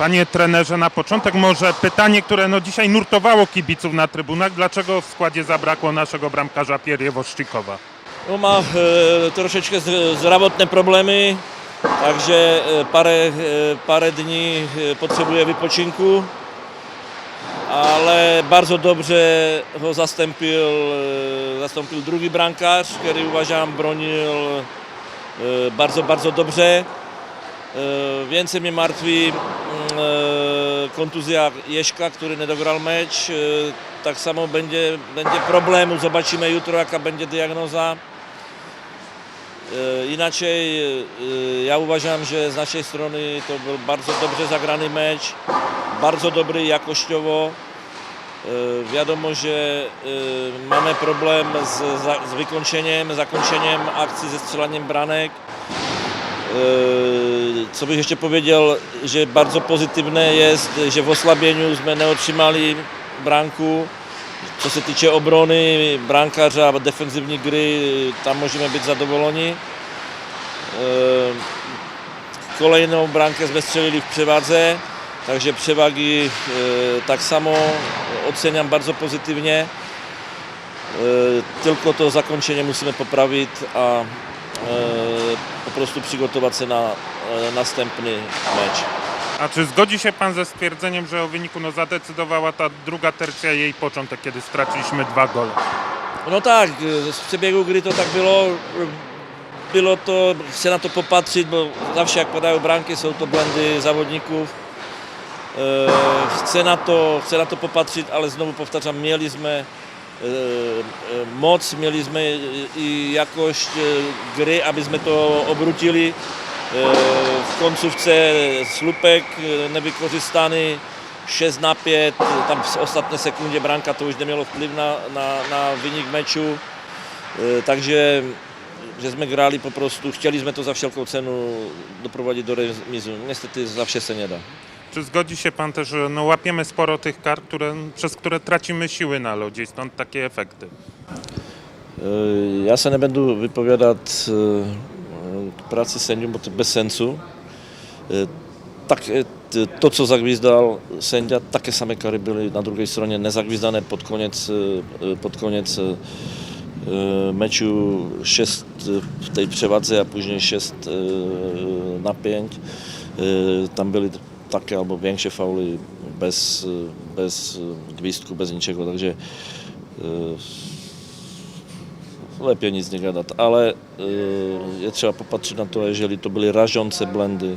Panie trenerze, na początek może pytanie, które no dzisiaj nurtowało kibiców na trybunach. Dlaczego w składzie zabrakło naszego bramkarza Pierre Woszczykowa? No ma e, troszeczkę zdrowotne problemy, także e, parę, e, parę dni e, potrzebuje wypoczynku, ale bardzo dobrze go zastąpił, zastąpił drugi bramkarz, który uważam bronił e, bardzo, bardzo dobrze. E, Więcej mnie martwi kontuzja Jeśka, który nie dograł mecz. E, Tak samo będzie, będzie problemu. Zobaczymy jutro, jaka będzie diagnoza. E, Inaczej e, ja uważam, że z naszej strony to był bardzo dobrze zagrany mecz, bardzo dobry jakościowo. Wiadomo, że mamy problem z, z wykończeniem, zakończeniem akcji ze strzelaniem branek. Co bych jeszcze powiedział, że bardzo pozytywne jest, że w osłabieniu jsme nie otrzymali branku. Co se týče obrony, brankářa a defenzivní gry, tam můžeme být zadowoleni. E, Kolejnou brankę jsme střelili v převádze, takže převágy e, tak samo oceniam bardzo pozytywnie. E, Tylko to zakończenie musimy poprawić, a po prostu przygotować się na następny mecz. A czy zgodzi się pan ze stwierdzeniem, że o wyniku no, zadecydowała ta druga tercja jej początek, kiedy straciliśmy dwa gole? No tak, z przebiegu gry to tak było. Było to, chcę na to popatrzeć, bo zawsze jak padają bramki, są to błędy zawodników. E, Chcę na to, chcę na to popatrzeć, ale znowu powtarzam, mieliśmy e, e, moc, mieliśmy i jakość e, gry, abyśmy to obrócili. E, W końcówce słupek e, newykorzystany, 6 na 5, tam w ostatniej sekundzie bramka to już nie miało wpływ na, na, na wynik meczu. E, Także żeśmy grali po prostu, chcieliśmy to za wszelką cenę doprowadzić do remisu. Niestety zawsze się nie da. Czy zgodzi się pan też, że no, łapiemy sporo tych kar, które, przez które tracimy siły na lodzie stąd takie efekty? Ja się nie będę wypowiadać pracy sędziów, bo to bez sensu. E, Tak, e, to co zagwizdał sędzia, takie same kary były na drugiej stronie nezagwizdane pod koniec, e, pod koniec e, meczu 6 w tej przewadze, a później 6 e, na 5. E, Tam były takie albo większe fauly bez, bez gwizdku, bez niczego, także e, lepiej nic nie gadać, ale y, je trzeba popatrzeć na to, jeżeli to były rażące błędy,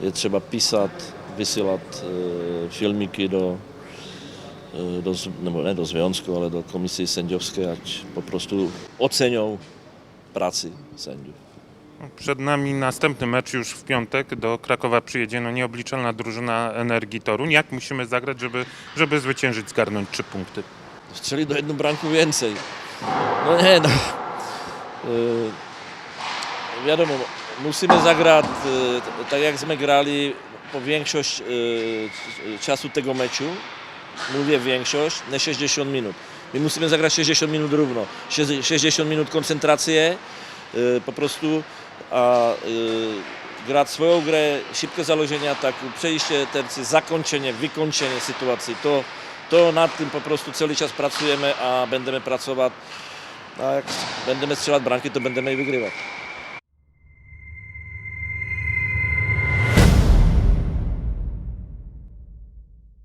je trzeba pisać, wysyłać y, filmiki do, y, do, z- no, do związku, ale do komisji sędziowskiej, jak po prostu ocenią pracy sędziów. Przed nami następny mecz już w piątek. Do Krakowa przyjedzie no, nieobliczalna drużyna Energii Toruń. Jak musimy zagrać, żeby, żeby zwyciężyć, zgarnąć trzy punkty? Strzeli do jedną bramku więcej. No nie, no. Y, wiadomo, musimy zagrać y, tak jak my grali po większość y, czasu tego meczu. Mówię większość, nie 60 minut. My musimy zagrać 60 minut równo. 60 minut koncentrację, po prostu a grać swoją grę, szybkie założenie ataku, przejście tercy, zakończenie, wykończenie sytuacji. To, to nad tym po prostu cały czas pracujemy, a będziemy pracować. Jak będziemy strzelać bramki, to będziemy wygrywać.